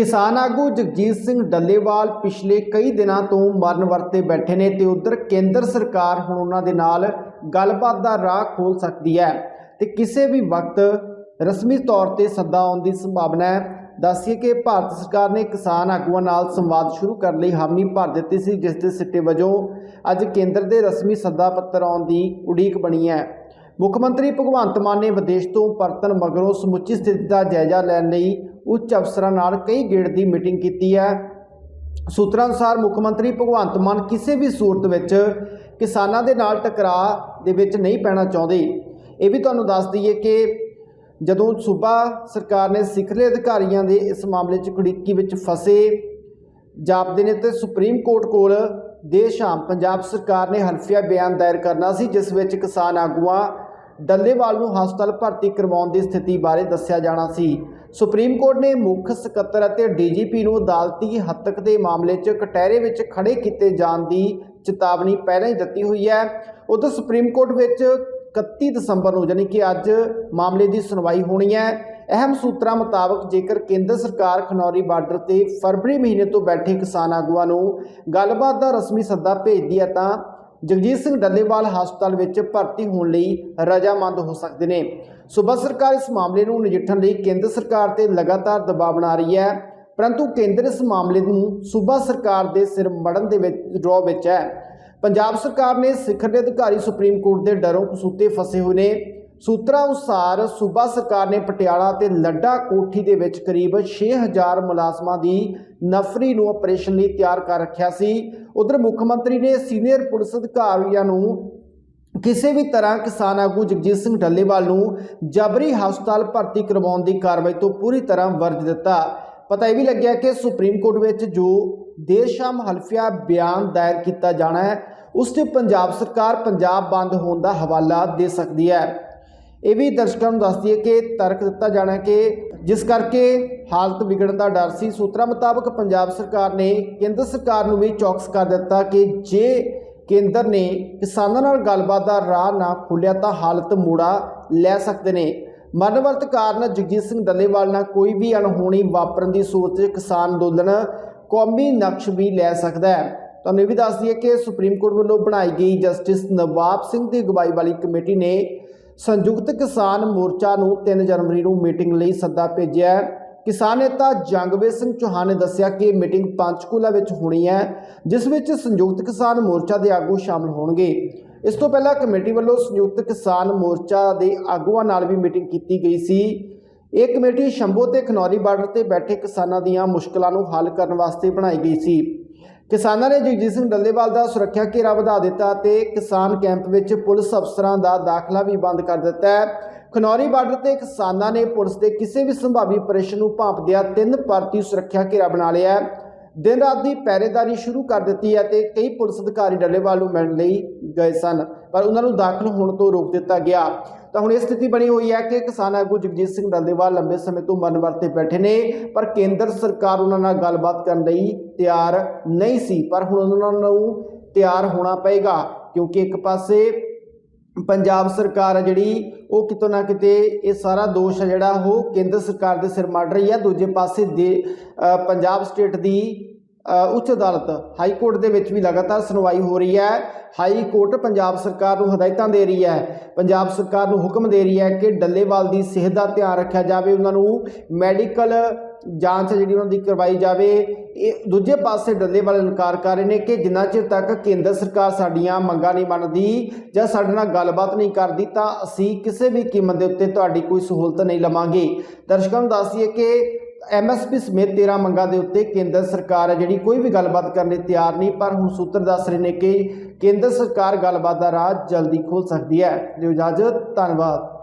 ਕਿਸਾਨ ਆਗੂ ਜਗਜੀਤ ਸਿੰਘ ਡੱਲੇਵਾਲ ਪਿਛਲੇ ਕਈ ਦਿਨਾਂ ਤੋਂ ਮਰਨ ਵਰਤੇ ਬੈਠੇ ਨੇ ਤੇ ਉਧਰ ਕੇਂਦਰ ਸਰਕਾਰ ਹੁਣ ਉਹਨਾਂ ਦੇ ਨਾਲ ਗੱਲਬਾਤ ਦਾ ਰਾਹ ਖੋਲ ਸਕਦੀ ਹੈ। ਤੇ ਕਿਸੇ ਵੀ ਵਕਤ ਰਸਮੀ ਤੌਰ ਤੇ ਸੱਦਾ ਆਉਣ ਦੀ ਸੰਭਾਵਨਾ ਹੈ। ਦੱਸੀਏ ਕਿ ਭਾਰਤ ਸਰਕਾਰ ਨੇ ਕਿਸਾਨ ਆਗੂਆਂ ਨਾਲ ਸੰਵਾਦ ਸ਼ੁਰੂ ਕਰਨ ਲਈ ਹਾਮੀ ਭਰ ਦਿੱਤੀ ਸੀ, ਜਿਸ ਦੇ ਸਿੱਟੇ ਵਜੋਂ ਅੱਜ ਕੇਂਦਰ ਦੇ ਰਸਮੀ ਸੱਦਾ ਪੱਤਰ ਆਉਣ ਦੀ ਉਡੀਕ ਬਣੀ ਹੈ। ਮੁੱਖ ਮੰਤਰੀ ਭਗਵੰਤ ਮਾਨ ਨੇ ਵਿਦੇਸ਼ ਤੋਂ ਪਰਤਣ ਮਗਰੋਂ ਸਮੁੱਚੀ ਸਥਿਤੀ ਦਾ ਜਾਇਜ਼ਾ ਲੈਣ ਲਈ ਉੱਚ ਅਫਸਰਾਂ ਨਾਲ ਕਈ ਗੇੜ ਦੀ ਮੀਟਿੰਗ ਕੀਤੀ ਹੈ। ਸੂਤਰਾਂ ਅਨੁਸਾਰ ਮੁੱਖ ਮੰਤਰੀ ਭਗਵੰਤ ਮਾਨ ਕਿਸੇ ਵੀ ਸੂਰਤ ਵਿੱਚ ਕਿਸਾਨਾਂ ਦੇ ਨਾਲ ਟਕਰਾਅ ਦੇ ਵਿੱਚ ਨਹੀਂ ਪੈਣਾ ਚਾਹੁੰਦੇ। ਇਹ ਵੀ ਤੁਹਾਨੂੰ ਦੱਸ ਦਈਏ ਕਿ ਜਦੋਂ ਸੂਬਾ ਸਰਕਾਰ ਨੇ ਸਿਖਰਲੇ ਅਧਿਕਾਰੀਆਂ ਦੇ ਇਸ ਮਾਮਲੇ 'ਚ ਕੁੜੀਕੀ ਵਿੱਚ ਫਸੇ, ਜਾਪਦੇ ਨੇ ਤੇ ਸੁਪਰੀਮ ਕੋਰਟ ਕੋਲ ਦੇਰ ਸ਼ਾਮ ਪੰਜਾਬ ਸਰਕਾਰ ਨੇ ਹਲਫੀਆ ਬਿਆਨ ਦਾਇਰ ਕਰਨਾ ਸੀ, ਜਿਸ ਵਿੱਚ ਕਿਸਾਨ ਆਗੂਆਂ ਡੱਲੇਵਾਲ ਨੂੰ ਹਸਪਤਾਲ ਭਰਤੀ ਕਰਵਾਉਣ ਦੀ ਸਥਿਤੀ ਬਾਰੇ ਦੱਸਿਆ ਜਾਣਾ ਸੀ। ਸੁਪਰੀਮ ਕੋਰਟ ਨੇ ਮੁੱਖ ਸਕੱਤਰ ਅਤੇ ਡੀਜੀਪੀ ਨੂੰ ਅਦਾਲਤੀ ਹੱਤਕ ਦੇ ਮਾਮਲੇ 'ਚ ਕਟਹਿਰੇ ਵਿੱਚ ਖੜੇ ਕੀਤੇ ਜਾਣ ਦੀ ਚੇਤਾਵਨੀ ਪਹਿਲਾਂ ਹੀ ਦਿੱਤੀ ਹੋਈ ਹੈ। ਉਧਰ ਸੁਪਰੀਮ ਕੋਰਟ ਵਿੱਚ 31 ਦਸੰਬਰ ਨੂੰ, ਯਾਨੀ ਕਿ ਅੱਜ ਮਾਮਲੇ ਦੀ ਸੁਣਵਾਈ ਹੋਣੀ ਹੈ। ਅਹਿਮ ਸੂਤਰਾਂ ਮੁਤਾਬਕ ਜੇਕਰ ਕੇਂਦਰ ਸਰਕਾਰ ਖਨੌਰੀ ਬਾਰਡਰ ਤੇ ਫਰਵਰੀ ਮਹੀਨੇ ਤੋਂ ਬੈਠੇ ਕਿਸਾਨ ਆਗੂਆਂ ਨੂੰ ਗੱਲਬਾਤ ਦਾ ਰਸਮੀ ਸੱਦਾ ਭੇਜਦੀ ਹੈ ਤਾਂ ਜਗਜੀਤ ਸਿੰਘ ਡੱਲੇਵਾਲ ਹਸਪਤਾਲ ਵਿੱਚ ਭਰਤੀ ਹੋਣ ਲਈ ਰਜਾਮੰਦ ਹੋ ਸਕਦੇ ਨੇ। ਸੂਬਾ ਸਰਕਾਰ ਇਸ ਮਾਮਲੇ ਨੂੰ ਨਜਿੱਠਣ ਲਈ ਕੇਂਦਰ ਸਰਕਾਰ ਤੇ ਲਗਾਤਾਰ ਦਬਾਅ ਬਣਾ ਰਹੀ ਹੈ। ਪਰੰਤੂ ਕੇਂਦਰ ਇਸ ਮਾਮਲੇ ਨੂੰ ਸੂਬਾ ਸਰਕਾਰ ਦੇ ਸਿਰ ਮੜਨ ਦੇ ਵਿੱਚ ਡਰਾਅ ਵਿੱਚ ਹੈ। ਪੰਜਾਬ ਸਰਕਾਰ ਨੇ ਸਿਖਰ ਦੇ ਅਧਿਕਾਰੀ ਸੁਪਰੀਮ ਕੋਰਟ ਦੇ ਡਰੋਂ ਕਸੂਤੇ ਫਸੇ ਹੋਏ ਨੇ। ਸੂਤਰਾਂ ਅਨੁਸਾਰ ਸੂਬਾ ਸਰਕਾਰ ਨੇ ਪਟਿਆਲਾ ਤੇ ਲੱਡਾ ਕੋਠੀ ਦੇ ਵਿੱਚ ਕਰੀਬ 6000 ਮੁਲਾਜ਼ਮਾਂ ਦੀ ਨਫਰੀ ਨੂੰ ਆਪਰੇਸ਼ਨ ਲਈ ਤਿਆਰ ਕਰ ਰੱਖਿਆ ਸੀ। ਉਧਰ ਮੁੱਖ ਮੰਤਰੀ ਨੇ ਸੀਨੀਅਰ ਪੁਲਿਸ ਅਧਿਕਾਰੀਆਂ ਨੂੰ ਕਿਸੇ ਵੀ ਤਰ੍ਹਾਂ ਕਿਸਾਨ ਆਗੂ ਜਗਜੀਤ ਸਿੰਘ ਡੱਲੇਵਾਲ ਨੂੰ ਜਬਰੀ ਹਸਪਤਾਲ ਭਰਤੀ ਕਰਵਾਉਣ ਦੀ ਕਾਰਵਾਈ ਤੋਂ ਪੂਰੀ ਤਰ੍ਹਾਂ ਵਰਜ ਦਿੱਤਾ। ਪਤਾ ਇਹ ਵੀ ਲੱਗਿਆ ਕਿ ਸੁਪਰੀਮ ਕੋਰਟ ਵਿੱਚ ਜੋ ਦੇਰ ਸ਼ਾਮ ਹਲਫੀਆ ਬਿਆਨ ਦਾਇਰ ਕੀਤਾ ਜਾਣਾ ਹੈ, ਉਸ ਤੇ ਪੰਜਾਬ ਸਰਕਾਰ ਪੰਜਾਬ ਬੰਦ ਹੋਣ ਦਾ ਹਵਾਲਾ ਦੇ ਸਕਦੀ ਹੈ। ਇਹ ਵੀ ਦਰਸ਼ਕਾਂ ਨੂੰ ਦੱਸ ਦਈਏ ਕਿ ਤਰਕ ਦਿੱਤਾ ਜਾਣਾ ਕਿ ਜਿਸ ਕਰਕੇ ਹਾਲਤ ਵਿਗੜਨ ਦਾ ਡਰ ਸੀ। ਸੂਤਰਾਂ ਮੁਤਾਬਕ ਪੰਜਾਬ ਸਰਕਾਰ ਨੇ ਕੇਂਦਰ ਸਰਕਾਰ ਨੂੰ ਵੀ ਚੌਕਸ ਕਰ ਦਿੱਤਾ ਕਿ ਜੇ ਕੇਂਦਰ ਨੇ ਕਿਸਾਨਾਂ ਨਾਲ ਗੱਲਬਾਤ ਦਾ ਰਾਹ ਨਾ ਖੋਲ੍ਹਿਆ ਤਾਂ ਹਾਲਤ ਮੋੜਾ ਲੈ ਸਕਦੇ ਨੇ। ਮਨਵਰਤ ਕਾਰਨ ਜਗਜੀਤ ਸਿੰਘ ਡੱਲੇਵਾਲ ਨਾਲ ਕੋਈ ਵੀ ਅਣਹੋਣੀ ਵਾਪਰਨ ਦੀ ਸੂਰਤ 'ਚ ਕਿਸਾਨ ਅੰਦੋਲਨ ਕੌਮੀ ਨਕਸ਼ ਵੀ ਲੈ ਸਕਦਾ ਹੈ। ਤੁਹਾਨੂੰ ਇਹ ਵੀ ਦੱਸ ਦਈਏ ਕਿ ਸੁਪਰੀਮ ਕੋਰਟ ਵੱਲੋਂ ਬਣਾਈ ਗਈ ਜਸਟਿਸ ਨਵਾਬ ਸਿੰਘ ਦੀ ਅਗਵਾਈ ਵਾਲੀ ਕਮੇਟੀ ਨੇ ਸੰਯੁਕਤ ਕਿਸਾਨ ਮੋਰਚਾ ਨੂੰ 3 ਜਨਵਰੀ ਨੂੰ ਮੀਟਿੰਗ ਲਈ ਸੱਦਾ ਭੇਜਿਆ ਹੈ। ਕਿਸਾਨ ਨੇਤਾ ਜੰਗਵੇਰ ਸਿੰਘ ਚੌਹਾਨ ਨੇ ਦੱਸਿਆ ਕਿ ਮੀਟਿੰਗ ਪੰਚਕੂਲਾ ਵਿੱਚ ਹੋਣੀ ਹੈ, ਜਿਸ ਵਿੱਚ ਸੰਯੁਕਤ ਕਿਸਾਨ ਮੋਰਚਾ ਦੇ ਆਗੂ ਸ਼ਾਮਲ ਹੋਣਗੇ। ਇਸ ਤੋਂ ਪਹਿਲਾਂ ਕਮੇਟੀ ਵੱਲੋਂ ਸੰਯੁਕਤ ਕਿਸਾਨ ਮੋਰਚਾ ਦੇ ਆਗੂਆਂ ਨਾਲ ਵੀ ਮੀਟਿੰਗ ਕੀਤੀ ਗਈ ਸੀ। ਇਹ ਕਮੇਟੀ ਸ਼ੰਭੂ ਤੇ ਖਨੌਰੀ ਬਾਰਡਰ ਤੇ ਬੈਠੇ ਕਿਸਾਨਾਂ ਦੀਆਂ ਮੁਸ਼ਕਲਾਂ ਨੂੰ ਹੱਲ ਕਰਨ ਵਾਸਤੇ ਬਣਾਈ ਗਈ ਸੀ। ਕਿਸਾਨਾਂ ਨੇ ਜਗਜੀਤ ਸਿੰਘ ਡੱਲੇਵਾਲ ਦਾ ਸੁਰੱਖਿਆ ਘੇਰਾ ਵਧਾ ਦਿੱਤਾ ਤੇ ਕਿਸਾਨ ਕੈਂਪ ਵਿੱਚ ਪੁਲਿਸ ਅਫਸਰਾਂ ਦਾ ਦਾਖਲਾ ਵੀ ਬੰਦ ਕਰ ਦਿੱਤਾ ਹੈ। ਖਨੌਰੀ ਬਾਰਡਰ ਤੇ ਕਿਸਾਨਾਂ ਨੇ ਪੁਲਿਸ ਦੇ ਕਿਸੇ ਵੀ ਸੰਭਾਵੀ ਪ੍ਰਸ਼ਨ ਨੂੰ ਭਾਂਪਦਿਆਂ ਤਿੰਨ ਭਾਰਤੀ ਸੁਰੱਖਿਆ ਘੇਰਾ ਬਣਾ ਲਿਆ ਹੈ। ਦਿਨ ਰਾਤ ਦੀ ਪਹਿਰੇਦਾਰੀ ਸ਼ੁਰੂ ਕਰ ਦਿੱਤੀ ਹੈ ਤੇ ਕਈ ਪੁਲਿਸ ਅਧਿਕਾਰੀ ਡੱਲੇਵਾਲ ਨੂੰ ਮਿਲਣ ਲਈ ਗਏ ਸਨ, ਪਰ ਉਹਨਾਂ ਨੂੰ ਦਾਖਲ ਹੋਣ ਤੋਂ ਰੋਕ ਦਿੱਤਾ ਗਿਆ। ਤਾਂ ਹੁਣ ਇਹ ਸਥਿਤੀ ਬਣੀ ਹੋਈ ਹੈ ਕਿ ਕਿਸਾਨ ਆਗੂ ਜਗਜੀਤ ਸਿੰਘ ਡੱਲੇਵਾਲ ਲੰਬੇ ਸਮੇਂ ਤੋਂ ਮਨ ਵਰਤੇ ਬੈਠੇ ਨੇ, ਪਰ ਕੇਂਦਰ ਸਰਕਾਰ ਉਹਨਾਂ ਨਾਲ ਗੱਲਬਾਤ ਕਰਨ ਲਈ ਤਿਆਰ ਨਹੀਂ ਸੀ, ਪਰ ਹੁਣ ਉਹਨਾਂ ਨੂੰ ਤਿਆਰ ਹੋਣਾ ਪਏਗਾ, ਕਿਉਂਕਿ ਇੱਕ ਪਾਸੇ ਪੰਜਾਬ ਸਰਕਾਰ ਹੈ ਜਿਹੜੀ, ਉਹ ਕਿਤੋਂ ਨਾ ਕਿਤੇ ਇਹ ਸਾਰਾ ਦੋਸ਼ ਹੈ ਜਿਹੜਾ ਉਹ ਕੇਂਦਰ ਸਰਕਾਰ ਦੇ ਸਿਰ ਮੜ ਰਹੀ ਹੈ, ਦੂਜੇ ਪਾਸੇ ਦੇ ਪੰਜਾਬ ਸਟੇਟ ਦੀ ਉੱਚ ਅਦਾਲਤ ਹਾਈ ਕੋਰਟ ਦੇ ਵਿੱਚ ਵੀ ਲਗਾਤਾਰ ਸੁਣਵਾਈ ਹੋ ਰਹੀ ਹੈ। ਹਾਈ ਕੋਰਟ ਪੰਜਾਬ ਸਰਕਾਰ ਨੂੰ ਹਦਾਇਤਾਂ ਦੇ ਰਹੀ ਹੈ। ਪੰਜਾਬ ਸਰਕਾਰ ਨੂੰ ਹੁਕਮ ਦੇ ਰਹੀ ਹੈ ਕਿ ਡੱਲੇਵਾਲ ਦੀ ਸਿਹਤ ਦਾ ਧਿਆਨ ਰੱਖਿਆ ਜਾਵੇ, ਉਹਨਾਂ ਨੂੰ ਮੈਡੀਕਲ ਜਾਂਚ ਜਿਹੜੀ ਉਹਨਾਂ ਦੀ ਕਰਵਾਈ ਜਾਵੇ। ਇਹ ਦੂਜੇ ਪਾਸੇ ਡੱਲੇਵਾਲ ਇਨਕਾਰ ਕਰ ਰਹੇ ਨੇ ਕਿ ਜਿੰਨਾ ਚਿਰ ਤੱਕ ਕੇਂਦਰ ਸਰਕਾਰ ਸਾਡੀਆਂ ਮੰਗਾਂ ਨਹੀਂ ਮੰਨਦੀ ਜਾਂ ਸਾਡੇ ਨਾਲ ਗੱਲਬਾਤ ਨਹੀਂ ਕਰਦੀ, ਤਾਂ ਅਸੀਂ ਕਿਸੇ ਵੀ ਕੀਮਤ ਦੇ ਉੱਤੇ ਤੁਹਾਡੀ ਕੋਈ ਸਹੂਲਤ ਨਹੀਂ ਲਵਾਂਗੇ। ਦਰਸ਼ਕਾਂ ਨੂੰ ਦੱਸ ਦਈਏ ਕਿ ਐਮਐਸਪੀ ਸਮੇਤ 13 ਮੰਗਾਂ ਦੇ ਉੱਤੇ ਕੇਂਦਰ ਸਰਕਾਰ ਹੈ, ਜਿਹੜੀ ਕੋਈ ਵੀ ਗੱਲਬਾਤ ਕਰਨ ਲਈ ਤਿਆਰ ਨਹੀਂ, ਪਰ ਹੁਣ ਸੂਤਰ ਦੱਸ ਰਹੇ ਨੇ ਕਿ ਕੇਂਦਰ ਸਰਕਾਰ ਗੱਲਬਾਤ ਦਾ ਰਾਹ ਜਲਦੀ ਖੋਲ ਸਕਦੀ ਹੈ। ਦਿਓ ਇਜਾਜ਼ਤ, ਧੰਨਵਾਦ।